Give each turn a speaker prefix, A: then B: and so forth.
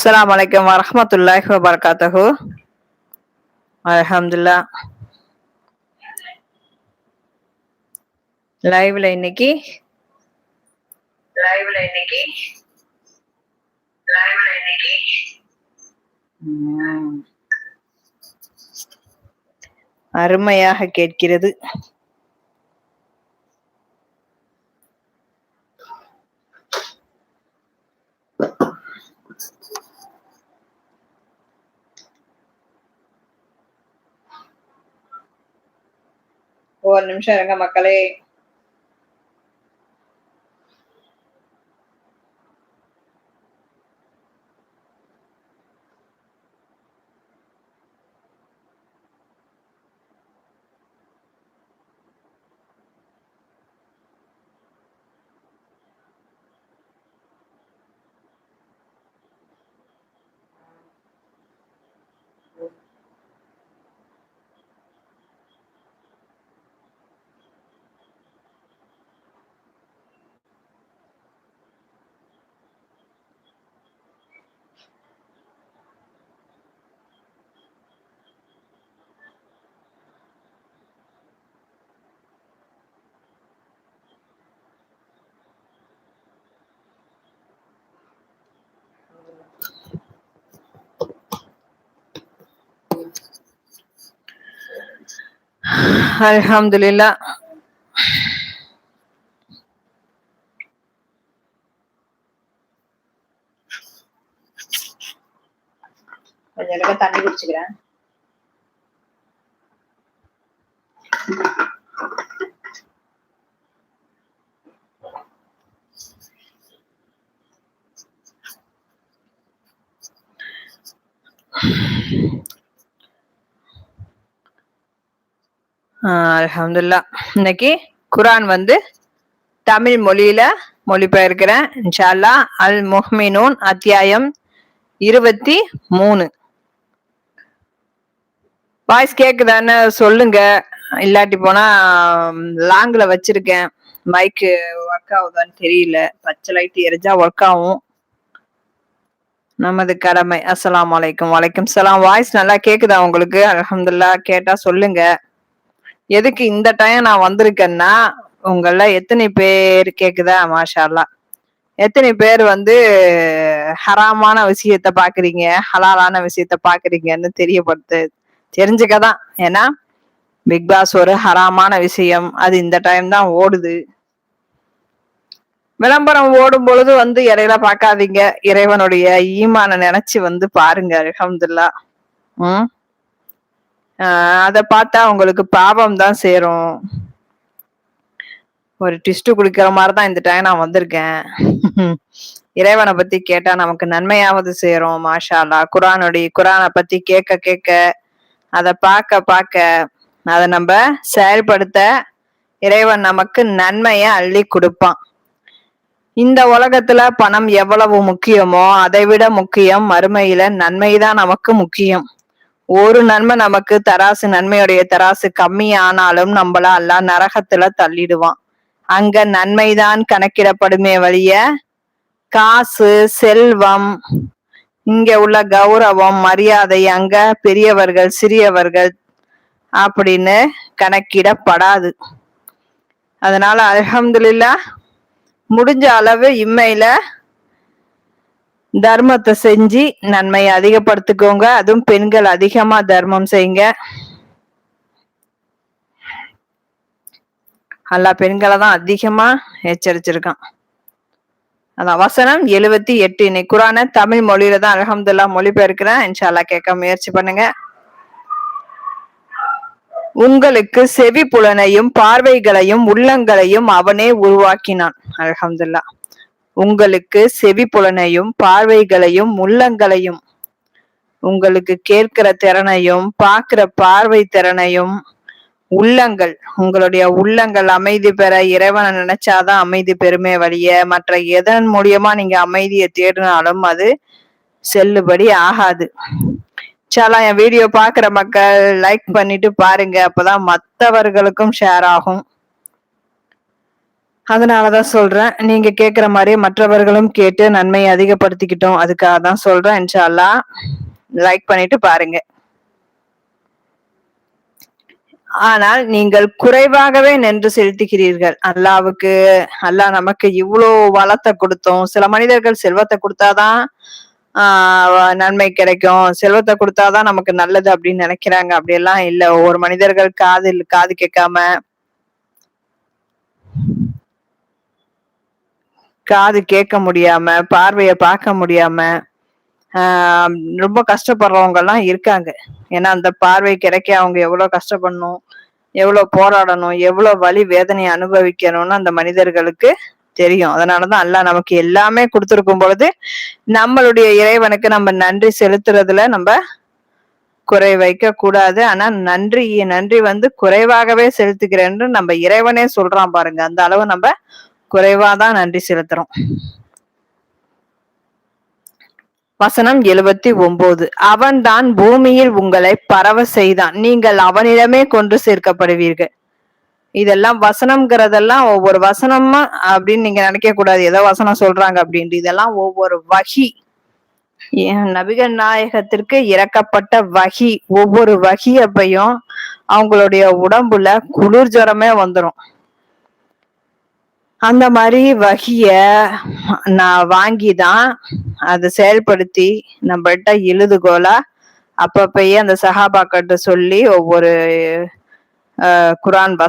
A: அஸ்ஸலாமு அலைக்கும் வரஹ்மத்துல்லாஹி வபரகாத்துஹு. அல்ஹம்துலில்லா லைவ்ல இன்னைக்கு? லைவ்ல இன்னைக்கு? லைவ்ல இன்னைக்கு? அருமையாக கேட்கிறது. ஒரு நிமிஷம் இருங்க மக்களே. அல்ஹம்துலில்லா. கொஞ்சம் இருங்க, தண்ணி குடிச்சுக்கிறேன். அலமதுல்லா இன்னைக்கு குரான் வந்து தமிழ் மொழியில மொழிபெயர்க்கிறேன். இன்ஷா அல் முஹ்மினூன் அத்தியாயம் இருபத்தி மூணு. வாய்ஸ் கேக்குதான்னு சொல்லுங்க. இல்லாட்டி போனா லாங்ல வச்சிருக்கேன். மைக்கு ஒர்க் ஆகுதான்னு தெரியல. பச்சை லைட் எரிஞ்சா ஒர்க் ஆகும். நமது கடமை. அஸ்லாம் அலைக்கும். வலைக்கும் சலாம். வாய்ஸ் நல்லா கேக்குதா உங்களுக்கு? அலமதுல்லா கேட்டா சொல்லுங்க. எதுக்கு இந்த டைம் நான் வந்திருக்கேன்னா உங்கள எத்தனை பேர் கேக்குதா மாஷால்லா எத்தனை பேர் வந்து ஹராமான விஷயத்த பாக்குறீங்க ஹலாலான விஷயத்த பாக்குறீங்கன்னு தெரியப்படுத்து தெரிஞ்சுக்கதான். ஏன்னா பிக் பாஸ் ஒரு ஹராமான விஷயம் அது இந்த டைம் தான் ஓடுது. விளம்பரம் ஓடும் பொழுது வந்து இடையில பார்க்காதீங்க. இறைவனுடைய ஈமான நினைச்சு வந்து பாருங்க அலமதுல்லா உம்? அதை பார்த்தா உங்களுக்கு பாவம் தான் சேரும். ஒரு ட்விஸ்ட் குடிக்கிற மாதிரி தான் இந்த டைம் நான் வந்திருக்கேன். இறைவனை பத்தி கேட்டா நமக்கு நன்மையாவது சேரும் மாஷாலா குரானுடைய குரானை பத்தி கேட்க கேட்க அதை பார்க்க பார்க்க அதை நம்ம செயல்படுத்த இறைவன் நமக்கு நன்மையை அள்ளி கொடுப்பான். இந்த உலகத்துல பணம் எவ்வளவு முக்கியமோ அதை விட முக்கியம் மறுமையில நன்மைதான் நமக்கு முக்கியம். ஒரு நன்மை நமக்கு தராசு நன்மையுடைய தராசு கம்மி ஆனாலும் நம்மள எல்லாம் நரகத்துல தள்ளிடுவான். அங்க நன்மைதான் கணக்கிடப்படுமே வழிய காசு செல்வம் இங்க உள்ள கௌரவம் மரியாதை அங்க பெரியவர்கள் சிறியவர்கள் அப்படின்னு கணக்கிடப்படாது. அதனால அலமதுல்லா முடிஞ்ச அளவு இம்மையில தர்மத்தை செஞ்சு நன்மையை அதிகப்படுத்திக்கோங்க. அதுவும் பெண்கள் அதிகமா தர்மம் செய்யுங்க. அல்லா பெண்களை தான் அதிகமா எச்சரிச்சிருக்கான். அதான் வசனம் எழுவத்தி எட்டு. இன்னைக்கு குரான தமிழ் மொழியில தான் அலகம்துல்லா மொழிபெயர்க்கிறேன். இன்ஷால்லா கேட்க முயற்சி பண்ணுங்க. உங்களுக்கு செவி புலனையும் பார்வைகளையும் உள்ளங்களையும் அவனே உருவாக்கினான். அலகம்துல்லா உங்களுக்கு செவி புலனையும் பார்வைகளையும் உள்ளங்களையும் உங்களுக்கு கேட்கிற திறனையும் பார்க்கிற பார்வை திறனையும் உள்ளங்கள் உங்களுடைய உள்ளங்கள் அமைதி பெற இறைவனை நினைச்சாதான் அமைதி பெருமை வழிய மற்ற எதன் மூலியமா நீங்க அமைதியை தேடினாலும் அது செல்லுபடி ஆகாது. சாலா என் வீடியோ பாக்குற மக்கள் லைக் பண்ணிட்டு பாருங்க அப்பதான் மற்றவர்களுக்கும் ஷேர் ஆகும். அதனாலதான் சொல்றேன். நீங்க கேக்குற மாதிரி மற்றவர்களும் கேட்டு நன்மையை அதிகப்படுத்திக்கிட்டோம். அதுக்காக தான் சொல்றேன். இன்ஷால்லா லைக் பண்ணிட்டு பாருங்க. ஆனால் நீங்கள் குறைவாகவே நின்று செலுத்துகிறீர்கள். அல்லாவுக்கு அல்லாஹ் நமக்கு இவ்வளோ வளத்தை கொடுத்தோம். சில மனிதர்கள் செல்வத்தை கொடுத்தாதான் நன்மை கிடைக்கும். செல்வத்தை கொடுத்தாதான் நமக்கு நல்லது அப்படின்னு நினைக்கிறாங்க. அப்படியெல்லாம் இல்லை. ஒவ்வொரு மனிதர்கள் காது காது கேட்காம காது கேட்க முடியாம பார்வைய பார்க்க முடியாம ஆஹ் ரொம்ப கஷ்டப்படுறவங்க எல்லாம் இருக்காங்க. ஏன்னா அந்த பார்வை கிடைக்க அவங்க எவ்வளவு கஷ்டப்படணும் எவ்வளவு போராடணும் எவ்வளவு வலி வேதனையை அனுபவிக்கணும்னு அந்த மனிதர்களுக்கு தெரியும். அதனாலதான் அல்லாஹ் நமக்கு எல்லாமே கொடுத்துருக்கும் பொழுது நம்மளுடைய இறைவனுக்கு நம்ம நன்றி செலுத்துறதுல நம்ம குறை வைக்க கூடாது. ஆனா நன்றி நன்றி வந்து குறைவாகவே செலுத்துகிறேன்னு நம்ம இறைவனே சொல்றான் பாருங்க. அந்த அளவு நம்ம குறைவாதான் நன்றி செலுத்துறோம். வசனம் எழுபத்தி ஒன்பது அவன் தான் பூமியில் உங்களை பரவ செய்தான். நீங்கள் அவனிடமே கொண்டு சேர்க்கப்படுவீர்கள். இதெல்லாம் வசனம்ங்கிறதெல்லாம் ஒவ்வொரு வசனமா அப்படின்னு நீங்க நினைக்க கூடாது. ஏதோ வசனம் சொல்றாங்க அப்படின்ட்டு. இதெல்லாம் ஒவ்வொரு வகி. நபிகள் நாயகத்திற்கு இறக்கப்பட்ட வகி. ஒவ்வொரு வகியப்பையும் அவங்களுடைய உடம்புல குளிர் ஜுரமே வந்துடும் அந்த மாதிரி வகிய நான் வாங்கி தான் அதை செயல்படுத்தி நம்மள்ட்ட எழுதுகோலா அப்பப்பயே அந்த சஹாபாக்கிட்ட சொல்லி ஒவ்வொரு குரான்